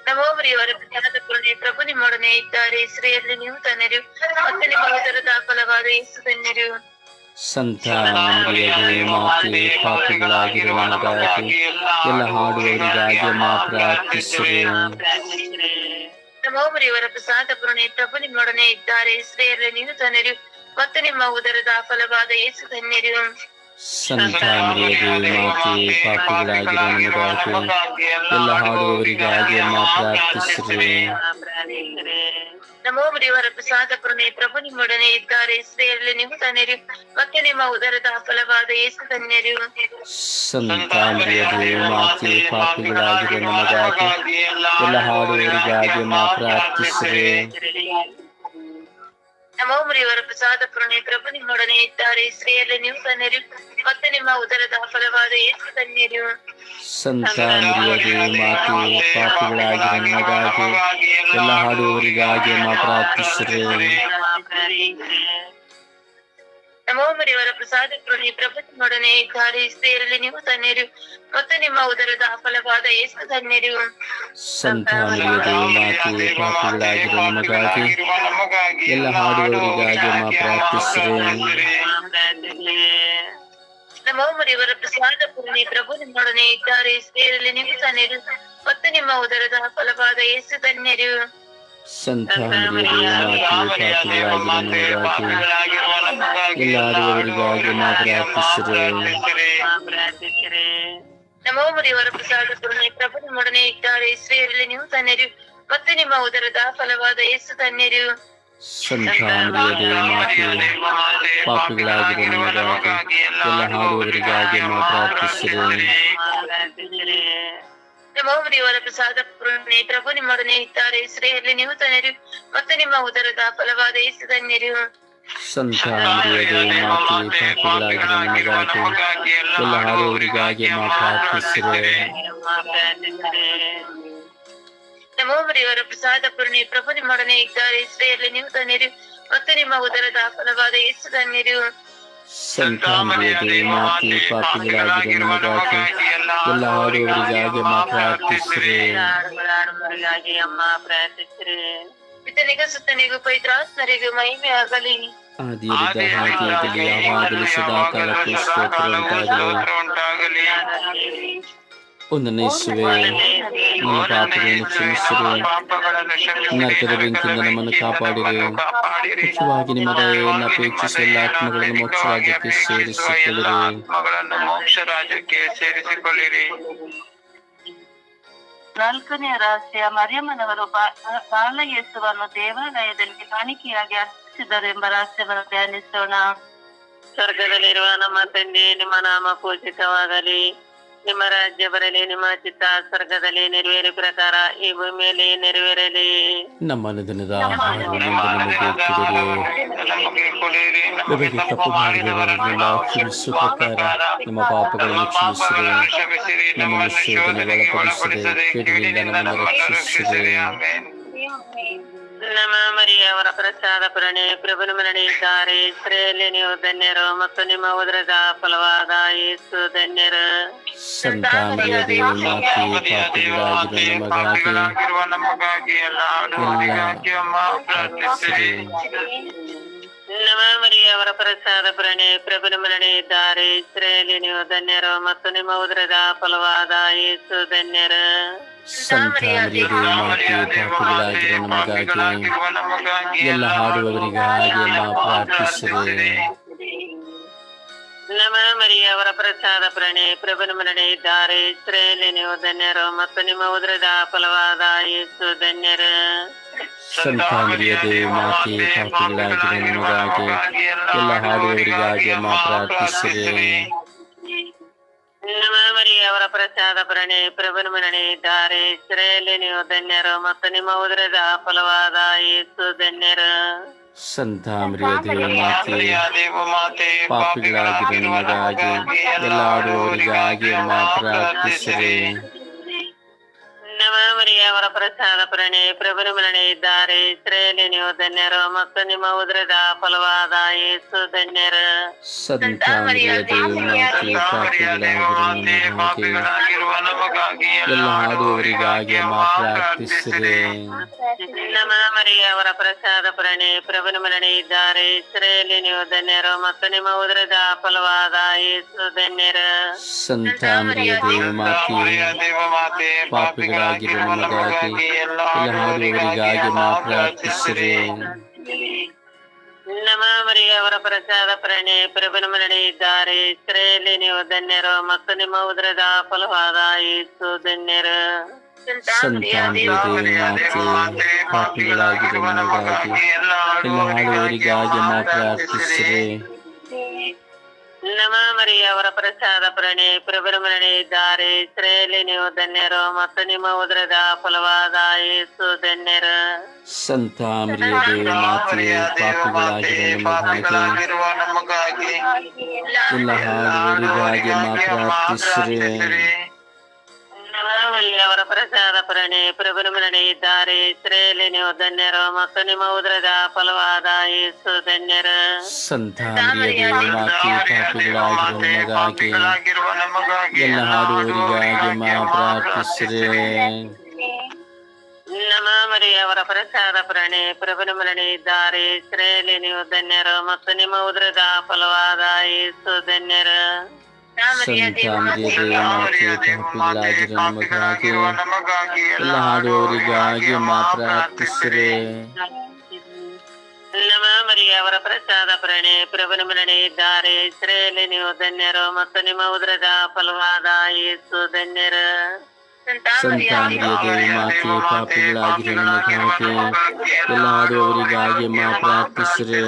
ನಮೋ ಮರಿಯವರ ಪ್ರಸಾದ ಪೂರ್ಣೆ ಪ್ರಭು ನಿಮ್ಮೊಡನೆ ಇದ್ದಾರೆ. ನೀವು ಮತ್ತು ನಿಮ್ಮ ಉದರದ ಫಲವಾದ ಏಸು ಸಂತ ಮಾತೆ ಪಾಪಿಗಳಾಗಿರುವ ನಮಗಾಗಿ ಎಲ್ಲ ಹಾಡುವವರಿಗಾಗಿ ಮಾತ್ರ ಪ್ರಾರ್ಥಿಸಿರಿ ನಮೋ ಮರಿಯವರ ಪ್ರಸಾದ ಪೂರ್ಣೆ ಪ್ರಭು ನಿಮ್ಮೊಡನೆ ಇದ್ದಾರೆ. ಸ್ತ್ರೀಯರಲ್ಲಿ ನೀವು ಧನ್ಯರು ಮತ್ತು ನಿಮ್ಮ ಉದರದ ಫಲವಾದ ಯೇಸು ಧನ್ಯರು ಸಂತ ಮಾತೆ ಪಾಪಿಗಳಾಗಿರುವ ನಮಗಾಗಿ ಎಲ್ಲ ಹಾಡುವವರಿಗಾಗಿ ಮಾ ಪ್ರಾರ್ಥಿಸಿರಿ ನಮೋ ದೇವರ ಪ್ರಸಾದ ಕರುಣೆ ಪ್ರಭು ನಿಮ್ಮೊಡನೆ ಇದ್ದಾರೆ. ಸ್ತ್ರೀಯರಲ್ಲಿ ನೀವು ತನ್ನೆರಿ ಮತ್ತೆ ನಿಮ್ಮ ಉದರದ ಫಲವಾದ ಯೇಸು ಧನ್ಯರು ಸಂತಾಮರಿಯದೇ ಮಾತೆ ಪಾಪಿಗಳಾಗಿರೋ ನಮಗಾಗಿ ಎಲ್ಲ ಹಾಡುವವರಿಗಾಗಿ ಮಾ ಪ್ರಾರ್ಥಿಸಿರಿ ನಮೋ ದೇವರ ಪ್ರಸಾದ ಕರುಣೆ ಪ್ರಭು ನಿಮ್ಮೊಡನೆ ಇದ್ದಾರೆ. ಸ್ತ್ರೀಯಲ್ಲಿ ನೀವು ಧನ್ಯರು ಮತ್ತೆ ನಿಮ್ಮ ಉದರದ ಫಲವಾದ ಏಸು ಧನ್ಯರು ಸಂತಾಮರಿಯದೇ ಮಾತೆ ನಮಗಾಗಿ ಎಲ್ಲ ಹಾಡುವವರಿಗಾಗಿ ಮಾತ್ರ ಪ್ರಾರ್ಥಿಸಿರಿ ನಮೋ ದೇವರ ಪ್ರಸಾದ ಕರುಣೆ ಪ್ರಭು ನಿಮ್ಮೊಡನೆ ಇದ್ದಾರೆ ಸ್ತ್ರೀಯರಲ್ಲಿ ನೀವು ಧನ್ಯರು. ಮತ್ತು ನಿಮ್ಮ ಉದರದ ಫಲವಾದ ಯೇಸು ಧನ್ಯರು. ಪಾಪಿಗಳಾಗಿರೋ ನಮಗಾಗಿ ಎಲ್ಲ ಹಾಡುವವರಿಗಾಗಿ ಮಾ ಪ್ರಾರ್ಥಿಸಿರಿ. ನಮೋ ದೇವರ ಪ್ರಸಾದ ಪೂರ್ಣಿ ಪ್ರಭು ನಿಮ್ಮೊಡನೆ ಇದ್ದಾರೆ ಸ್ತ್ರೀಯರಲ್ಲಿ ನೀವು ಧನ್ಯರು. ಮತ್ತು ನಿಮ್ಮ ಉದರದ ಫಲವಾದ ಯೇಸು ಧನ್ಯರು. ಸಂತಾಮರಿಯದೇ ಎಲ್ಲರಿಗಾಗಿ ಮಾ ಪ್ರಾರ್ಥಿಸಿರಿ ನಮೋ ದೇವರ ಪ್ರಸಾದ ಕರುಣೆ ಪ್ರಭು ನಿಮ್ಮೊಡನೆ ಇದ್ದಾರೆ. ಸ್ತ್ರೀಯರಲ್ಲಿ ನೀವು ಧನ್ಯರು ಮತ್ತೆ ನಿಮ್ಮ ಉದರದ ಫಲವಾದ ಯೇಸು ಮಾತೆ ಪಾಪಿಗಳಾಗಿರುವ ನಮಗಾಗಿ ಎಲ್ಲ ಹಾಡುವವರಿಗಾಗಿ ಮಾ ಪ್ರಾರ್ಥಿಸಿರಿ ದೇವರ ಪ್ರಸಾದ ಪೂರ್ಣೆ. ಪ್ರಭು ನಿಮ್ಮೊಡನೆ ಇದ್ದಾರೆ ಸ್ತ್ರೀಯರಲ್ಲಿ ನೀವು ಧನ್ಯರು ಮತ್ತು ನಿಮ್ಮ ಉದರದ ಫಲವಾದ ಯೇಸು ಧನ್ಯರು ಸಂತಾಮರಿಯದೇ ಮಾತೆ ಪಾಪಿಗಳಾಗಿರೋ ನಮಗಾಗಿ ಎಲ್ಲ ಹಾಡುವವರಿಗಾಗಿ ಮಾ ಪ್ರಾರ್ಥಿಸಿರಿ ನಮೋ ದೇವರ ಪ್ರಸಾದ ಪೂರ್ಣಿ. ಪ್ರಭು ನಿಮ್ಮೊಡನೆ ಇದ್ದಾರೆ ಸ್ತ್ರೀಯರಲ್ಲಿ ನೀವು ಧನ್ಯರು ಮತ್ತು ನಿಮ್ಮ ಉದರದ ಫಲವಾದ ಯೇಸು ಧನ್ಯರು ಸಂತಾಮರಿಯದೇ ಮಾತೆ ಪಾಪಿಗಳಾಗಿರೋ ನಮಗಾಗಿ ಎಲ್ಲ ಹಾಡುವವರಿಗಾಗಿ ಮಾ ಪ್ರಾರ್ಥಿಸಿರಿ ಪಿತನಿಗೂ ಸುತ್ತನಿಗೂ ಪವಿತ್ರಾತ್ಮರಿಗೂ ಮಹಿಮೆ ಆಗಲಿ ಆದಿಯಲ್ಲಿದ್ದ ಹಾಗೆಯಾಗಲಿ ಯಾವಾಗಲೂ ಸದಾಕಾಲಕ್ಕೂ ಸ್ತೋತ್ರ ಉಂಟಾಗಲಿ ಒಂದನೇ ಇಸುವೆ ನನ್ನ ಪಾಪಗಳನ್ನು ಕ್ಷಮಿಸಿರು. ನರಕದ ಬೆಂಕಿಯಿಂದ ನಮ್ಮನ್ನು ಕಾಪಾಡಿರಿ. ಮುಖ್ಯವಾಗಿ ನಿಮ್ಮ ದಯೆಯನ್ನು ಅಪೇಕ್ಷಿಸಿ ಎಲ್ಲ ಆತ್ಮಗಳನ್ನು ಮೋಕ್ಷ ರಾಜ್ಯಕ್ಕೆ ಸೇರಿಸಿಕೊಳ್ಳಿರಿ. ಮೋಕ್ಷ ರಾಜ್ಯಕ್ಕೆ ಸೇರಿಸಿಕೊಳ್ಳಿರಿ ನಾಲ್ಕನೇ ರಹಸ್ಯ ಮರಿಯಮ್ಮನವರು ಬಾ- ಬಾಲ ಯೇಸುವನ್ನು ದೇವಾಲಯದಲ್ಲಿ ಕಾಣಿಕೆಯಾಗಿ ಅರ್ಪಿಸಿದರು ಎಂಬ ರಹಸ್ಯವನ್ನು ಧ್ಯಾನಿಸೋಣ. ಸ್ವರ್ಗದಲ್ಲಿರುವ ನಮ್ಮ ತಂದೆ ನಿಮ್ಮ ನಾಮ ಪೂಜಿತವಾಗಲಿ. ನಿಮ್ಮ ರಾಜ್ಯ ಬರಲಿ ನಿಮ್ಮ ಚಿತ್ತ ಸ್ವರ್ಗದಲ್ಲಿ ನೆರವೇರಿ ಪ್ರಕಾರ ಈ ಭೂಮಿಯಲ್ಲಿ ನೆರವೇರಲಿ. ನಮ್ಮ ಅನುದಿನದ ಆಹಾರವನ್ನು ನಮಗೆ ಕೊಡಿರಿ ನಮಗೆ ಕೊಡಿರಿ ನಮಗೆ ತಪ್ಪು ಮಾಡಿದವರನ್ನೆಲ್ಲ ಕ್ಷಮಿಸುವ ಪ್ರಕಾರ ನಮ್ಮ ಪಾಪಗಳನ್ನು ಕ್ಷಮಿಸಿದೆ ನಮ್ಮನ್ನು ಶೋಧನೆಗೆ ಒಳಪಡಿಸದೆ ಕೇಡಿನಿಂದ ನಮ್ಮನ್ನು ರಕ್ಷಿಸಿದೆ ನಮ್ಮ ಮರಿಯ ಅವರ ಪ್ರಸಾದ ಪುರಣೆ. ಪ್ರಭುನ ಮರಣಿದ್ದಾರೆ ಇಸ್ರೇಲಿ ನೀವು ಧನ್ಯರು ಮತ್ತು ನಿಮ್ಮ ಉದರದ ಫಲವಾದ ಯೇಸು ಧನ್ಯರು. ಪಾಪಿಗಳಾಗಿರುವ ನಮಗಾಗಿ ಎಲ್ಲ ಪ್ರಾರ್ಥಿಸಿರಿ. ನಮ್ಮ ಮರಿಯವರ ಪ್ರಸಾದ ಪುರಣೆ ಪ್ರಭುನ ಮರಣೆ ಇದ್ದಾರೆ. ಸ್ತ್ರೀಯಲ್ಲಿ ನೀವು ಧನ್ಯರು ಮತ್ತು ನಿಮ್ಮ ಉದ್ರದ ಫಲವಾದ ಯೇಸು ಧನ್ಯರು. ಎಲ್ಲ ಹಾಡುವವರಿಗಾಗಿ ಮಾ ಪ್ರಾರ್ಥಿಸಿರಿ. ನಮ್ಮ ಮರಿಯ ಅವರ ಪ್ರಸಾದ ಪ್ರಣೆ ಪ್ರಭುನ ಮರಣೆ ಇದ್ದಾರೆ. ಸ್ತ್ರೀಯಲ್ಲಿ ನೀವು ಧನ್ಯರು ಮತ್ತು ನಿಮ್ಮ ಉದ್ರದ ಫಲವಾದ ಯೇಸು ಧನ್ಯರು. ಸಂತಾಮರಿಯ ದೇವ ಮಾತೆ ಪಾಪಿಗಳಾಗಿರೋ ನಿಮಗಾಗಿ ಎಲ್ಲ ಹಾಡುವವರಿಗಾಗಿ ಮರಿಯ ಅವರ ಪ್ರಸಾದ ಪ್ರಣೆ ಪ್ರಭುನ ಮರಣೆ ಇದ್ದಾರೆ. ಸ್ತ್ರೀಯಲ್ಲಿ ನೀವು ಧನ್ಯರು ಮತ್ತು ನಿಮ್ಮ ಉದರದ ಫಲವಾದ ಯೇಸು ಧನ್ಯರು. ಸಂತಾಮರಿಯ ದೇವ ಮಾತೆ ದೇವ ಮಾತೆ ಪಾಪಿಗಳಾಗಿರೋ ನಮಗಾಗಿ ಎಲ್ಲ ಹಾಡುವವರಿಗಾಗಿ ಮಾತ್ರ ಪ್ರಾರ್ಥಿಸಿರಿ ನಮ್ಮ ಮರಿಯವರ ಪ್ರಸಾದ ಪ್ರಣಿ ಪ್ರಭು ಮರಣೆ ಇದ್ದಾರೆ. ಇಸ್ರೇಲಿ ನೀವು ಧನ್ಯರು ಮತ್ತು ನಿಮ್ಮ ಉದರದ ಫಲವಾದ ಯೇಸು ಧನ್ಯರು. ನಮಗಾಗಿ ಎಲ್ಲ ಹಾಡುವವರಿಗಾಗಿ ಮಾ ಪ್ರಾರ್ಥಿಸಿರಿ. ನಮ್ಮ ಮರಿಯವರ ಪ್ರಸಾದ ಪ್ರಣಿ ಪ್ರಭು ಮರಣೆ ಇದ್ದಾರೆ. ಇಸ್ರೇಲಿ ನೀವು ಧನ್ಯರು ಮತ್ತು ನಿಮ್ಮ ಉದರದ ಫಲವಾದ ಯೇಸು ಧನ್ಯರು. ಸಂತಾಮರಿಯ ದೇವ ಮಾತೆ ದೇವ ಪಾಪಿಗಳಾಗಿರೋ ನಮಗಾಗಿ ಎಲ್ಲ ಮಾಡುವವರಿಗಾಗಿ ಪ್ರಾರ್ಥಿಸಿರಿ ನಮ್ಮ ಮರಿಯ ಅವರ ಪ್ರಸಾದ ಪ್ರಣೆ ಪ್ರಭುನ ಮರಣೆ ಇಸ್ರೇಲಿ ನೀವು ಧನ್ಯರು ಮತ್ತು ನಿಮ್ಮ ಉದರದ ಫಲವಾದ ಯೇಸು ಧನ್ಯರು. ಪಾಪಿಗಳಾಗಿರುವ ನಮಗಾಗಿ. ಎಲ್ಲ ಹಾಡುವವರಿಗಾಗಿ ಮಾ ಪ್ರಾರ್ಥಿಸಿರಿ ನಮ ಮರಿಯ ಅವರ ಪ್ರಸಾದ ಪ್ರಣಿ ಪ್ರಭುರ ಮರಣೆ ಇದ್ದಾರೆ ಇಸ್ರೇಲಿ ನೀವು ಧನ್ಯರು ಮತ್ತು ನಿಮ್ಮ ಉದರದ ಫಲವಾದ ಯೇಸು ಧನ್ಯರು. ಸಂತ ಮರಿಯ ದೇವ ನಮಗಾಗಿ ಪಾಪಿಗಳಾಗಿರುವ ನಮಗಾಗಿ. ಎಲ್ಲ ನಮಾವಲ್ಲಿ ಅವರ ಪ್ರಸಾದ ಪ್ರಣಿ ಪ್ರಭುರ ಮರಣೆ ಇದ್ದಾರೆ. ಇಸ್ರೇಲಿ ನೀವು ಧನ್ಯರು ಮತ್ತು ನಿಮ್ಮ ಉದರದ ಫಲವಾದ ಯೇಸು ಧನ್ಯರು. ಪಾಪಿಗಳಾಗಿರುವ ನಮಗಾಗಿ ಎಲ್ಲ ಹಾಡುವವರಿಗಾಗಿ ಮಾ ಪ್ರಾರ್ಥಿಸಿರಿ ನಮ ಮರಿಯ ಅವರ ಪ್ರಸಾದ ಪ್ರಣಿ ಪ್ರಭುರ ಮರಣೆ ಇದ್ದಾರೆ. ಇಸ್ರೇಲಿ ನೀವು ಧನ್ಯರು ಮತ್ತು ನಿಮ್ಮ ಉದರದ ಫಲವಾದ ಯೇಸು ಧನ್ಯರು. ಸಂತಾನದ ದೇವಮಾತೆ ಪಾಪಿಗಳಾಗಿರುವ ನಮಗಾಗಿ ನಮಗಾಗಿ ಎಲ್ಲ ಹಾಡುವವರಿಗಾಗಿ ಮಾ ಪ್ರಾರ್ಥಿಸಿರಿ ನಮ ಮರಿಯ ಅವರ ಪ್ರಸಾದ ಪ್ರಣೆ ಪ್ರಭುನ ಮರಣೆ ಇದ್ದಾರೆ ಇಸ್ರೇಲಿ ನೀವು ಧನ್ಯರು ಮತ್ತು ನಿಮ್ಮ ಉದರದ ಫಲವಾದ ಯೇಸು ಧನ್ಯರು ಸಂತಾನದ ದೇವಮಾತೆ ಪಾಪಿಗಳಾಗಿರುವ ನಮಗಾಗಿ ಎಲ್ಲ ಹಾಡುವವರಿಗಾಗಿ ಮಾ ಪ್ರಾರ್ಥಿಸಿರಿ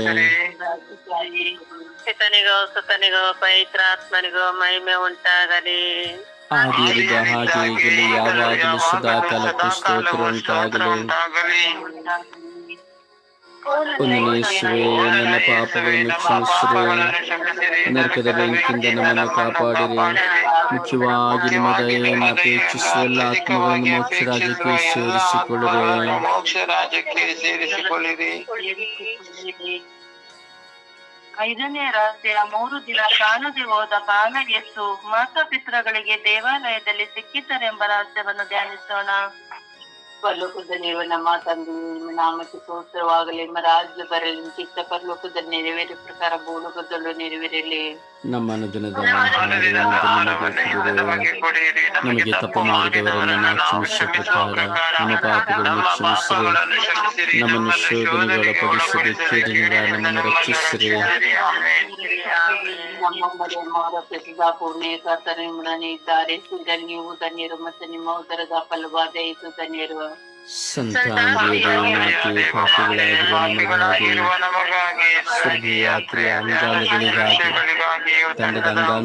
ಪಿತನಿಗೋ ಸುತನಿಗೋ ಪವಿತ್ರಾತ್ಮನಿಗೋ ಮಹಿಮೆ ಉಂಟಾಗಲಿ ಆದಿಯಾಗಿದ್ದ ಹಾಗೆ ಈಗಲೂ ಯಾವಾಗಲೂ ಸದಾ ಕಾಲಕ್ಕೂ ಸ್ತೋತ್ರ ಉಂಟಾಗಲಿ ಒಂದನೇಶ್ವರೇ ನನ್ನ ಪಾಪಗಳನ್ನು ಕ್ಷಮಿಸಿರಿ ನರಕದ ಬೆಂಕಿಯಿಂದ ನಮ್ಮನ್ನು ಕಾಪಾಡಿರಿ ಮುಖ್ಯವಾಗಿ ನಿಮ್ಮ ದಯೆಯನ್ನು ಅಪೇಕ್ಷಿಸುವ ಎಲ್ಲ ಆತ್ಮಗಳನ್ನು ಮೋಕ್ಷ ರಾಜ್ಯಕ್ಕೆ ಸೇರಿಸಿಕೊಳ್ಳಿರಿ ಮೋಕ್ಷ ರಾಜ್ಯಕ್ಕೆ ಸೇರಿಸಿಕೊಳ್ಳಿರಿ ಐದನೇ ರಾತ್ರಿಯ ಮೂರು ದಿನ ಕಾಣದೆ ಹೋದ ಬಾಲ ಯೇಸು ಮಾತಾಪಿತೃಗಳಿಗೆ ದೇವಾಲಯದಲ್ಲಿ ಸಿಕ್ಕಿದ್ದರೆಂಬ ರಹಸ್ಯವನ್ನು ಧ್ಯಾನಿಸೋಣ. ಪರಲೋಕದಲ್ಲಿರುವ ನಮ್ಮ ತಂದೆ, ನಿಮ್ಮ ನಾಮಕ್ಕೆ ಸ್ತೋತ್ರವಾಗಲಿ. ನಿಮ್ಮ ರಾಜ್ಯ ಬರಲಿ. ಚಿತ್ತ ಪರಲೋಕದಲ್ಲಿ ನೆರವೇರಿ ಪ್ರಕಾರ ಭೂಲೋಕದಲ್ಲೂ ನೆರವೇರಲಿ. ನಮ್ಮ ಅನುದಿನದ ನಮಗೆ ತಪ್ಪು ಮಾಡಿದವರನ್ನು ಪ್ರಕಾರ ನಮ್ಮ ಪಾಪಗಳನ್ನು ಕ್ಷಮಿಸಿರಿ. ನಮ್ಮನ್ನು ಶೋಧನೆಗೊಳಪಡಿಸಿರಿ ಕೇಡಿನಿಂದ ನಮ್ಮನ್ನು ರಕ್ಷಿಸಿರಿ. ಇದ್ದಾರೆ ನೀವು ಧನ್ಯರು ಮತ್ತು ನಿಮ್ಮ ಉದರದ ಫಲವಾದ ಇದು ಧನ್ಯರು. ಪಾಪಿಗಳಾಗಿರುವ ನಮಗಾಗಿ ತಂಡದ ಅಮ್ಮ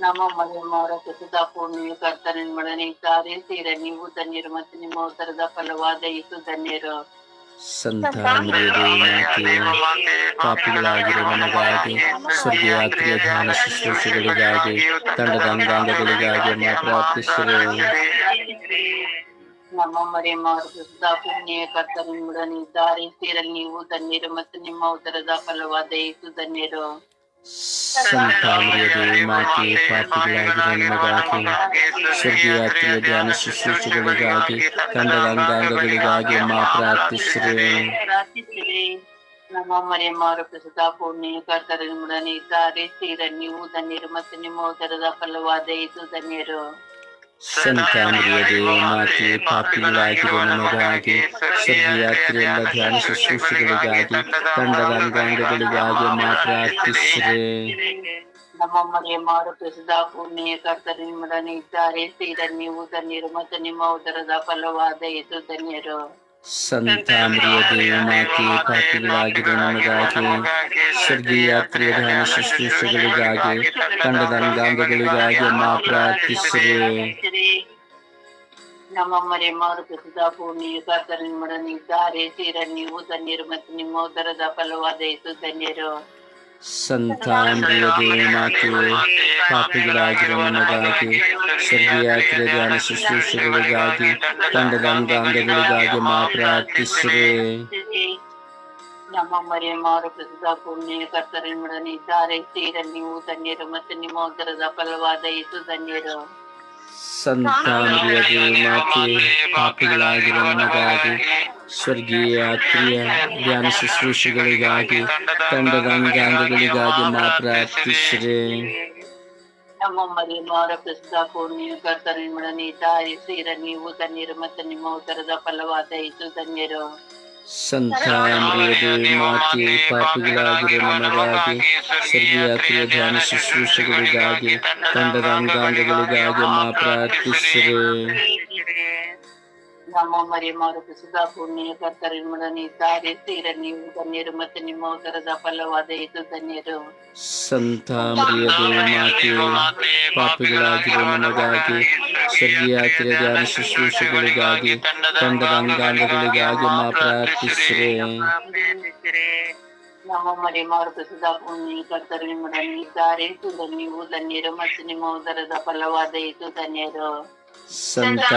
ನಮ್ಮ ಮರಿಯಮ್ಮವರ ಪ್ರಸಿದ್ಧ ಪೂರ್ಣೆಯ ಕರ್ತನ ಮಡನೆ ಕಾರ್ಯ ಸ್ತ್ರೀಯರಲ್ಲಿ ನೀವು ಧನ್ಯರು ಮತ್ತು ನಿಮ್ಮ ಉತ್ತರದ ಫಲವಾದ ಇಸು ಧನ್ಯರು. ಸಂತಾನದ ಮಾತೆ ಪಾಪಿಗಳಾಗಿರುವ ನಮಗಾಗಿ ಸ್ವರ್ಗೀಯ ಧ್ಯಾನ ಶುಶ್ರೂಷೆಗಳಿಗಾಗಿ ತಂಡದ ಅಂಗಾಂಗಗಳಿಗಾಗಿ ಪ್ರಾರ್ಥಿಸಿರಿ. ನಮ್ಮ ಮರಿಯಮ್ಮವರ ಪ್ರಸಿದ್ಧ ಪುಣ್ಯ ಕರ್ತನ ನಿಮ್ಮೊಡನೆ ಇದ್ದಾರೆ. ಸ್ತ್ರೀಯರಲ್ಲಿ ನೀವು ಧನ್ಯರು ಮತ್ತು ನಿಮ್ಮ ಉತ್ತರದ ಫಲವಾದ ಇದು ಧನ್ಯರು. ಸಂತಾನದ ಮಾತೆ ಪಾಪಿಗಳಾಗಿರುವ ನಮಗಾಗಿ ಸ್ವರ್ಗೀಯ ಯಾತ್ರೆಯ ಧ್ಯಾನ ಶುಶ್ರೂಷೆಗಳಿಗಾಗಿ ತಂಡದ ಅಂಗಾಂಗಗಳಿಗಾಗಿ ಅಮ್ಮ ಪ್ರಾರ್ಥಿಸಿರಿ. ನಮ್ಮ ಮರಿಯಮ್ಮವರ ಪ್ರಸಿದ್ಧ ಪೂರ್ಣಿಯ ಕರ್ತನ ನಿಮ್ಮೊಡನೆ ಇದ್ದಾರೆ. ತೀರ ನೀವು ಧನ್ಯರು ಮತ್ತು ನಿಮ್ಮ ಉದರದ ಫಲವಾದ ಇದು ಧನ್ಯರು. ಸಂತಾನದ ಮಾತೆ ಪಾಪಿಗಳಾಗಿರುವ ನಮಗಾಗಿ ಸ್ವರ್ಗೀಯ ಯಾತ್ರೆಯಿಂದ ಧ್ಯಾನ ಶುಶ್ರೂಷೆಗಳಿಗಾಗಿ ತಂಡದ ಅಂಗಾಂಗಗಳಿಗಾಗಿ ಅಮ್ಮ ಪ್ರಾರ್ಥಿಸಿರಿ ನಮ್ಮ ಮರಿಯಮ್ಮವರ ಪ್ರಸಿದ್ಧ ಪುಣ್ಯ ಕರ್ತನ ನಿಮ್ಮೊಡನೆ ಇದ್ದಾರೆ ಸ್ತ್ರೀಯರಲ್ಲಿ ನೀವು ಧನ್ಯರು ಮತ್ತು ನಿಮ್ಮ ಉದರದ ಫಲವಾದ ಯೇಸು ಧನ್ಯರು ಸಂತಾನದ ಮಾತೆ, ಪಾಪಿಗಳಾಗಿರುವ ನಮಗಾಗಿ ಸ್ವರ್ಗೀಯಾತ್ರೆಯ ಧ್ಯಾನ ಶುಶ್ರೂಷೆಗಳಿಗಾಗಿ, ತಂಡದ ಅಂಗಾಂಗಗಳಿಗಾಗಿ ಅಮ್ಮ ಪ್ರಾರ್ಥಿಸಿರಿ. ನಮ್ಮ ಮರಿಯಮ್ಮವರು ಪ್ರಸಿದ್ಧ ಪೂರ್ಣಿಯ ಕರ್ತನ ನಿಮ್ಮೊಡನೆ ಇದ್ದಾರೆ. ತೀರ ನೀವು ಧನ್ಯರು ಮತ್ತು ನಿಮ್ಮ ಉದರದ ಫಲವಾದ ಯೇಸು ಧನ್ಯರು. ಸಂತಾನದ ಮಾತೆ ಪಾಪಿಗಳಾಗಿರುವ ನಮಗಾಗಿ ಸ್ವರ್ಗೀಯ ಯಾತ್ರೆಯ ಧ್ಯಾನ ಶುಶ್ರೂಷೆಗಳಿಗಾಗಿ ತಂಡದ ಅಂಗಾಂಗಗಳಿಗಾಗಿ ಅಮ್ಮ ಪ್ರಾರ್ಥಿಸಿರಿ ನಮ್ಮ ಮರಿಯಮ್ಮವರು ಪ್ರಸಿದ್ಧ ಪೂರ್ಣಿಯ ಕರ್ತನ ನಿಮ್ಮೊಡನೆ ಇದ್ದಾರೆ ಸ್ತ್ರೀಯರಲ್ಲಿ ನೀವು ಧನ್ಯರು ಮತ್ತು ನಿಮ್ಮ ಉದರದ ಫಲವಾದ ಯೇಸು ಧನ್ಯರು ಸಂತಾನದ ಮಾತೆ ಪಾಪಿಗಳಾಗಿರುವ ನಮಗಾಗಿ ಸ್ವರ್ಗೀಯ ಯಾತ್ರೆಯ ಧ್ಯಾನ ಶುಶ್ರೂಷೆಗಳಿಗಾಗಿ ತಂಡದ ಅಂಗಾಂಗಗಳಿಗಾಗಿ ಅಮ್ಮ ಪ್ರಾರ್ಥಿಸಿರಿ ನಮ್ಮ ಮರಿಯಮ್ಮವರ ಪ್ರಸಿದ್ಧ ಪೂರ್ಣಿಯ ಕರ್ತನ ನಿಮ್ಮೊಡನೆ ಇದ್ದಾರೆ ಸ್ತ್ರೀಯರಲ್ಲಿ ನೀವು ಧನ್ಯರು ಮತ್ತು ನಿಮ್ಮ ಉದರದ ಫಲವಾದ ಯೇಸು ಧನ್ಯರು ಸಂತ ಮರಿಯದೆ ಮಾತೆ ಪಾಪಿಗಳಾಗಿರೋ ನಮಗಾಗಿ ಸ್ವರ್ಗೀಯ ಕ್ರಿಯೆ ಧ್ಯಾನ ಶುಶ್ರೂಷೆಗಳಿಗಾಗಿ ತಂಡದ ಅಂಗಾಂಗಗಳಿಗಾಗಿ ಮಾ ಪ್ರಾರ್ಥಿಸಿರೆ ನಮ್ಮ ಮರಿ ಮಾರುಕಸಿದ ಪುಣ್ಯ ಕರ್ತರಿಮ್ಮಡನಿದ್ದಾರೆ ತೀರ ನೀವು ಧನ್ಯರು ಮತ್ತೆ ನಿಮ್ಮ ಉದರದ ಫಲವಾದ ಇದು ಧನ್ಯರು ಸಂತ ಮರಿಯದೆ ಮಾತೆ ಪಾಪಿಗಳಾಗಿರೋ ನಮಗಾಗಿ ಸ್ವರ್ಗೀಯ ಕ್ರಿಯೆ ಧ್ಯಾನ ಶುಶ್ರೂಷೆಗಳಿಗಾಗಿ ತಂಡದ ಅಂಗಾಂಗಗಳಿಗಾಗಿ ಮಾ ಪ್ರಾರ್ಥಿಸಿರೆ ನಮ್ಮ ಮರಿ ಮಾರುಕಸಿದ ಪುಣ್ಯ ಕರ್ತರಿಮ್ಮಡನಿದ್ದಾರೆ ತೀರ ನೀವು ಧನ್ಯರು ಮತ್ತೆ ನಿಮ್ಮ ಉದರದ ಫಲವಾದ ಇದು ಧನ್ಯರು ಸಂತ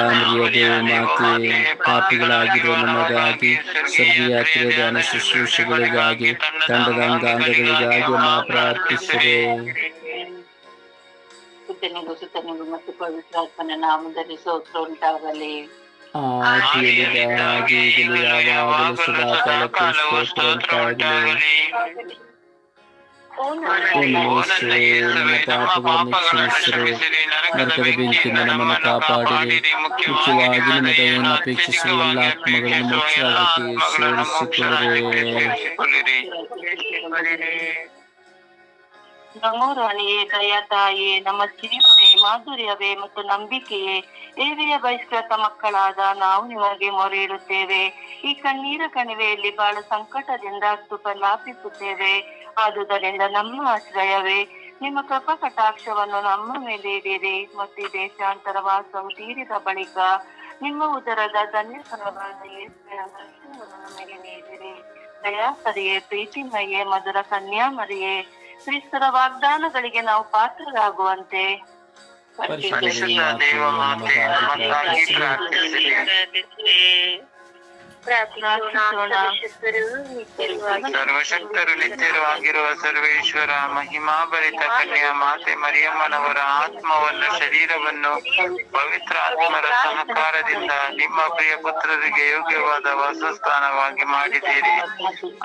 ಮಾತೆ ಪಾಪಿಗಳಾಗಿರುವ ನಮಗಾಗಿ ಸ್ವರ್ಗೀಯ ಧ್ಯಾನ ಶುಶ್ರೂಷೆಗಳಿಗಾಗಿ ತಂಡದ ಅಂಗಾಂಗಗಳಿಗಾಗಿ ಮಾ ಪ್ರಾರ್ಥಿಸಿದೆ ಸುತ್ತನಿಗೂ ಸುತ್ತನಿಗೂ ಮತ್ತು ಪವಿತ್ರಾತ್ಮನ ನಾಮದಲ್ಲಿ ಸ್ತೋತ್ರ ಉಂಟಾಗಲಿ. ಈಗಲೂ ಯಾವಾಗಲೂ ಸದಾ ಕಾಲಕ್ಕೂ ಸ್ತೋತ್ರ ಉಂಟಾಗಲಿ. ಬೆಂಕಿಯಿಂದ ನಮ್ಮನ್ನು ಕಾಪಾಡಿರಿ ಮುಖ್ಯವಾಗಿ ನಿಮ್ಮ ದಯೆಯನ್ನು ಅಪೇಕ್ಷಿಸುವ ಎಲ್ಲ ಆತ್ಮಗಳನ್ನು ಮೋಕ್ಷಕ್ಕೆ ಸೇರಿಸಿಕೊಳ್ಳಿರಿ ನಮೋ ರಾಣಿಯೇ ದಯಾ ತಾಯಿಯೇ ನಮ್ಮ ಜೀವವೇ ಮಾಧುರ್ಯವೇ ಮತ್ತು ನಂಬಿಕೆಯೇ ದೇವಿಯ ಬಹಿಷ್ಕೃತ ಮಕ್ಕಳಾದ ನಾವು ನಿಮಗೆ ಮೊರೆ ಇಡುತ್ತೇವೆ ಈ ಕಣ್ಣೀರ ಕಣಿವೆಯಲ್ಲಿ ಬಹಳ ಸಂಕಟದಿಂದ ಪ್ರಲಾಪಿಸುತ್ತೇವೆ ಆದುದರಿಂದ ನಮ್ಮ ಆಶ್ರಯವೇ. ನಿಮ್ಮ ಕೃಪಾ ಕಟಾಕ್ಷವನ್ನು ನಮ್ಮ ಮೇಲೆ ಇಡಿರಿ ಮತ್ತು ದೇಶಾಂತರ ವಾಸವು ತೀರಿದ ಬಳಿಕ ನಿಮ್ಮ ಉದರದ ಧನ್ಯ ನಮಗೆ ನೀಡಿರಿ. ದಯಾಸರಿಯೇ ಪ್ರೀತಿಮಯೇ ಮಧುರ ಕನ್ಯಾಮರಿಯೇ ಕ್ರಿಸ್ತರ ವಾಗ್ದಾನಗಳಿಗೆ ನಾವು ಪಾತ್ರರಾಗುವಂತೆ. ಪರಿಶುದ್ಧ ದೇವ ಮಾತೆ. ಸರ್ವಶಕ್ತರು ನಿತ್ಯರವಾಗಿರುವ ಸರ್ವೇಶ್ವರ ಮಹಿಮಾಭರಿತ ಕನ್ಯಾ ಮಾತೆ ಮರಿಯಮ್ಮನವರ ಆತ್ಮವನ್ನು ಶರೀರವನ್ನು ಪವಿತ್ರ ಆತ್ಮರ ಸಹಕಾರದಿಂದ ನಿಮ್ಮ ಪ್ರಿಯ ಪುತ್ರರಿಗೆ ಯೋಗ್ಯವಾದ ವಾಸಸ್ಥಾನವಾಗಿ ಮಾಡಿದ್ದೀರಿ.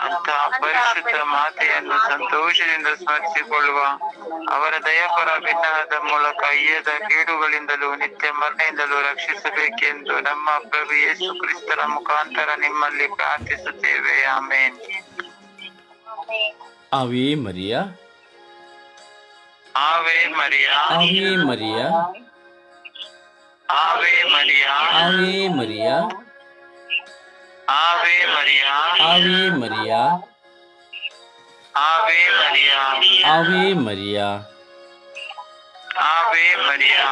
ಅಂತ ಪರಿಶುದ್ಧ ಮಾತೆಯನ್ನು ಸಂತೋಷದಿಂದ ಸ್ಮರಿಸಿಕೊಳ್ಳುವ ಅವರ ದಯಪರ ಭಿನ್ನದ ಮೂಲಕ ಈಯದ ಕೇಡುಗಳಿಂದಲೂ ನಿತ್ಯ ಮರಣೆಯಿಂದಲೂ ರಕ್ಷಿಸಬೇಕೆಂದು ನಮ್ಮ ಪ್ರಭು ಯೇಸು ಕ್ರಿಸ್ತರ ಮುಖಾಂತರ ನಿಮ್ಮಲ್ಲಿ ಪ್ರಾರ್ಥಿಸುತ್ತೇವೆ ಆಮೇನ್ ಅವೇ ಮರಿಯ ಆವೆ ಮರಿಯಾ ಅವೇ ಮರಿಯ ಆವೆ ಮರಿಯಾ ಅವೇ ಮರಿಯ ಆವೆ ಮರಿಯಾ ಅವೇ ಮರಿಯ ಆವೆ ಮರಿಯಾ ಅವೇ ಮರಿಯ ಆವೆ ಮರಿಯಾ